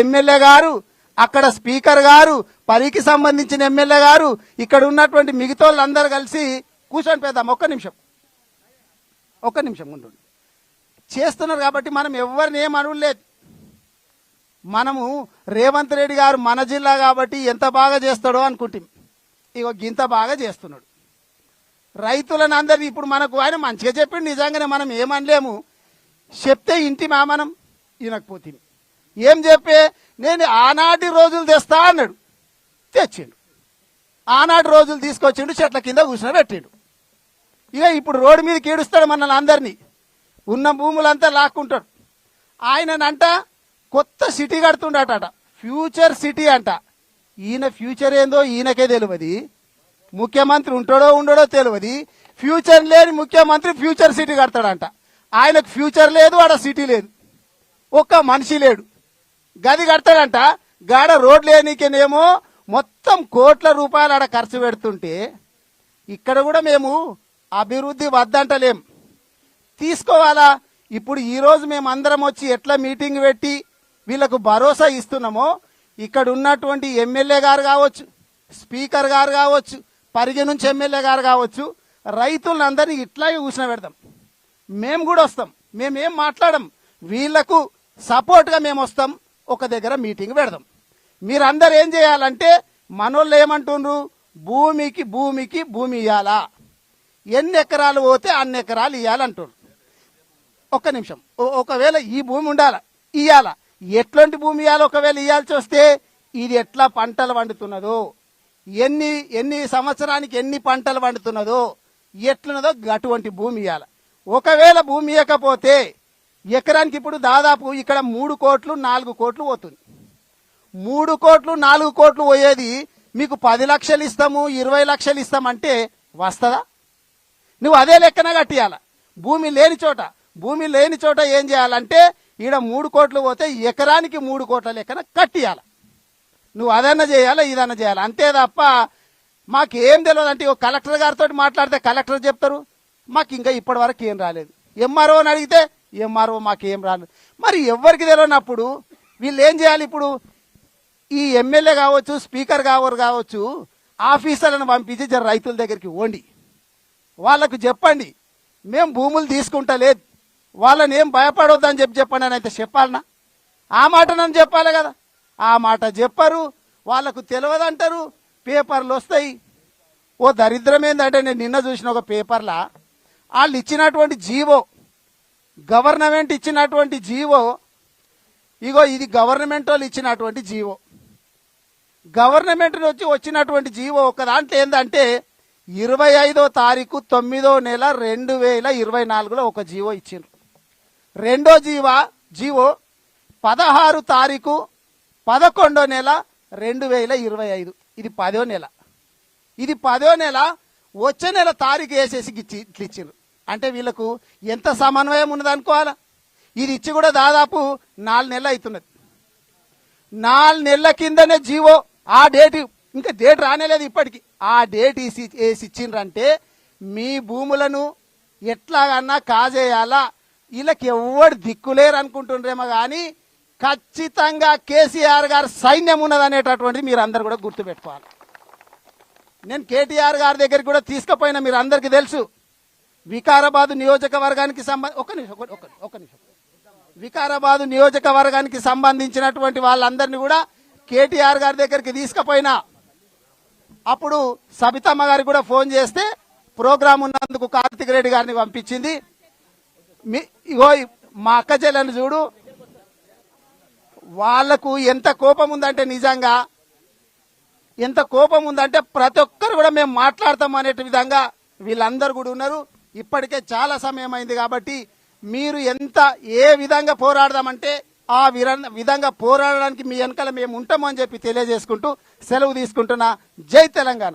MLA గారు అక్కడ speaker గారు పరికి సంబంధించిన ఎమ్మెల్యే గారు ఇక్కడ ఉన్నటువంటి మిగతా వాళ్ళందరూ కలిసి కూర్చొని పెద్దాం ఒక్క నిమిషం. ఒక్క నిమిషం ఉండండి చేస్తున్నారు కాబట్టి మనం ఎవరిని ఏం అనలేదు మనము రేవంత్ రెడ్డి గారు మన జిల్లా కాబట్టి ఎంత బాగా చేస్తాడో అనుకుంటాం. ఇగో గింత బాగా చేస్తున్నాడు. రైతులను అందరినీ ఇప్పుడు మనకు ఆయన మంచిగా చెప్పిండు నిజంగానే మనం ఏమనలేము. చెప్తే ఇంటి మా మనం? వినకపోతుంది ఏం చెప్పే? నేను ఆనాటి రోజులు తెస్తా అన్నాడు. తెచ్చిండు. ఆనాటి రోజులు తీసుకొచ్చిండు చెట్ల కింద కూర్చుని పెట్టిండు ఇక ఇప్పుడు రోడ్డు మీదకి ఏడుస్తాడు మనల్ని అందరినీ. ఉన్న భూములంతా లాక్కుంటాడు. ఆయననంట కొత్త సిటీ కడుతుండట ఫ్యూచర్ సిటీ అంట. ఈయన ఫ్యూచర్ ఏందో ఈయనకే తెలియదు. ముఖ్యమంత్రి ఉంటాడో ఉండడో తెలియదు. ఫ్యూచర్ లేని ముఖ్యమంత్రి ఫ్యూచర్ సిటీ కడతాడంట. ఆయనకు ఫ్యూచర్ లేదు ఆడ సిటీ లేదు. ఒక్క మనిషి లేడు. గది కడతాడంట. గాడ రోడ్ లేనికేనేమో మొత్తం కోట్ల రూపాయలు ఆడ ఖర్చు పెడుతుంటే ఇక్కడ కూడా మేము అభివృద్ధి వద్దంటలేం. తీసుకోవాలా? ఇప్పుడు ఈరోజు మేము అందరం వచ్చి ఎట్లా మీటింగ్ పెట్టి వీళ్ళకు భరోసా ఇస్తున్నామో ఇక్కడ ఉన్నటువంటి ఎమ్మెల్యే గారు కావచ్చు స్పీకర్ గారు కావచ్చు పరిగి నుంచి ఎమ్మెల్యే గారు కావచ్చు రైతులందరినీ ఇట్లాగే కూర్చుని పెడతాం. మేము కూడా వస్తాం. మేమేం మాట్లాడం? వీళ్ళకు సపోర్ట్గా మేము వస్తాం. ఒక దగ్గర మీటింగ్ పెడదాం. మీరందరూ ఏం చేయాలంటే మనోళ్ళు ఏమంటుండ్రు? భూమికి భూమికి భూమి ఇవ్వాలా ఎన్ని ఎకరాలు పోతే అన్ని ఎకరాలు ఇవ్వాలంటారు ఒక్క నిమిషం. ఓ- ఒకవేళ ఈ భూమి ఉండాల ఇవ్వాల ఎట్లాంటి భూమి ఇవ్వాలి ఒకవేళ ఇవ్వాల్సి వస్తే ఇది ఎట్లా పంటలు పండుతున్నదో? ఎన్ని ఎన్ని సంవత్సరానికి ఎన్ని పంటలు పండుతున్నదో? ఎట్లున్నదో అటువంటి భూమి ఇవ్వాలి ఒకవేళ భూమి ఇవ్వకపోతే ఎకరానికి ఇప్పుడు దాదాపు ఇక్కడ మూడు కోట్లు నాలుగు కోట్లు పోతుంది. మూడు కోట్లు నాలుగు కోట్లు పోయేది మీకు పది లక్షలు ఇస్తాము ఇరవై లక్షలు ఇస్తామంటే వస్తుందా? నువ్వు అదే లెక్కన కట్టియాల? భూమి లేని చోట భూమి లేని చోట ఏం చేయాలంటే ఈడ మూడు కోట్లు పోతే ఎకరానికి మూడు కోట్ల లెక్కన కట్టియాల? నువ్వు అదన్నా చేయాలా ఇదన్నా చేయాలి? అంతే తప్ప మాకు ఏం తెలియదు అంటే కలెక్టర్ గారితో మాట్లాడితే కలెక్టర్ చెప్తారు. మాకు ఇంకా ఇప్పటి వరకు ఏం రాలేదు. ఎంఆర్ఓ అని అడిగితే ఎంఆర్ఓ మాకు ఏం రాదు. మరి ఎవరికి తెలియనప్పుడు వీళ్ళు ఏం చేయాలి ఇప్పుడు? ఈ ఎమ్మెల్యే కావచ్చు స్పీకర్ కావరు కావచ్చు ఆఫీసర్లను పంపించి జర రైతుల దగ్గరికి ఓండి వాళ్ళకు చెప్పండి మేము భూములు తీసుకుంటలేదు. వాళ్ళని ఏం భయపడొద్దని చెప్పి చెప్పండి అని అయితే చెప్పాలనా? ఆ మాట నన్ను చెప్పాలి కదా. ఆ మాట చెప్పరు వాళ్ళకు తెలియదంటారు పేపర్లు వస్తాయి. ఓ దరిద్రం ఏంటంటే నేను నిన్న చూసిన ఒక పేపర్లా. వాళ్ళు ఇచ్చినటువంటి జీవో గవర్నమెంట్ ఇచ్చినటువంటి జీవో ఇగో ఇది గవర్నమెంట్ వాళ్ళు ఇచ్చినటువంటి జీవో. గవర్నమెంట్ నుంచి వచ్చినటువంటి జీవో ఒక దాంట్లో ఏంటంటే ఇరవై ఐదో తారీఖు తొమ్మిదో నెల రెండు వేల ఇరవై నాలుగులో ఒక జీవో ఇచ్చిండ్రు. రెండో జీవా జీవో పదహారు తారీఖు పదకొండో నెల రెండు వేల ఇరవై ఐదు. ఇది పదో నెల. ఇది పదో నెల వచ్చే నెల తారీఖు వేసేసి ఇచ్చి ఇట్లా ఇచ్చిండ్రు అంటే వీళ్ళకు ఎంత సమన్వయం ఉన్నది అనుకోవాలా? ఇది ఇచ్చి కూడా దాదాపు నాలుగు నెలలు అవుతున్నది. నాలుగు నెలల కిందనే జీవో ఆ డేట్ ఇంకా డేట్ రానేలేదు ఇప్పటికి. ఆ డేట్ వేసి వేసి ఇచ్చిండ్రంటే మీ భూములను ఎట్లాగన్నా కాజేయాలా? వీళ్ళకి ఎవడు దిక్కులేరు అనుకుంటుండ్రేమో కానీ ఖచ్చితంగా కేసీఆర్ గారు సైన్యం ఉన్నదనేటటువంటిది మీరు అందరు కూడా గుర్తుపెట్టుకోవాలి. నేను కేటీఆర్ గారి దగ్గరికి కూడా తీసుకుపోయినా మీరు అందరికీ తెలుసు. వికారాబాద్ నియోజకవర్గానికి సంబంధ ఒక నిమిషం ఒక- నిమిషం. వికారాబాద్ నియోజకవర్గానికి సంబంధించినటువంటి వాళ్ళందరినీ కూడా కేటీఆర్ గారి దగ్గరికి తీసుకుపోయినా అప్పుడు సబితమ్మ గారికి కూడా ఫోన్ చేస్తే ప్రోగ్రాం ఉన్నందుకు కార్తిక్ రెడ్డి గారిని పంపించింది. మీ ఇగో మా అక్క చెల్లెని చూడు. వాళ్ళకు ఎంత కోపం ఉందంటే నిజంగా ఎంత కోపం ఉందంటే ప్రతి ఒక్కరు కూడా మేము మాట్లాడతాం అనేటి విధంగా వీళ్ళందరూ కూడా ఉన్నారు. ఇప్పటికే చాలా సమయం అయింది కాబట్టి మీరు ఎంత ఏ విధంగా పోరాడదామంటే ఆ విర- విధంగా పోరాడడానికి మీ వెనకాల మేము ఉంటామని చెప్పి తెలియజేసుకుంటూ సెలవు తీసుకుంటున్నా. జై తెలంగాణ.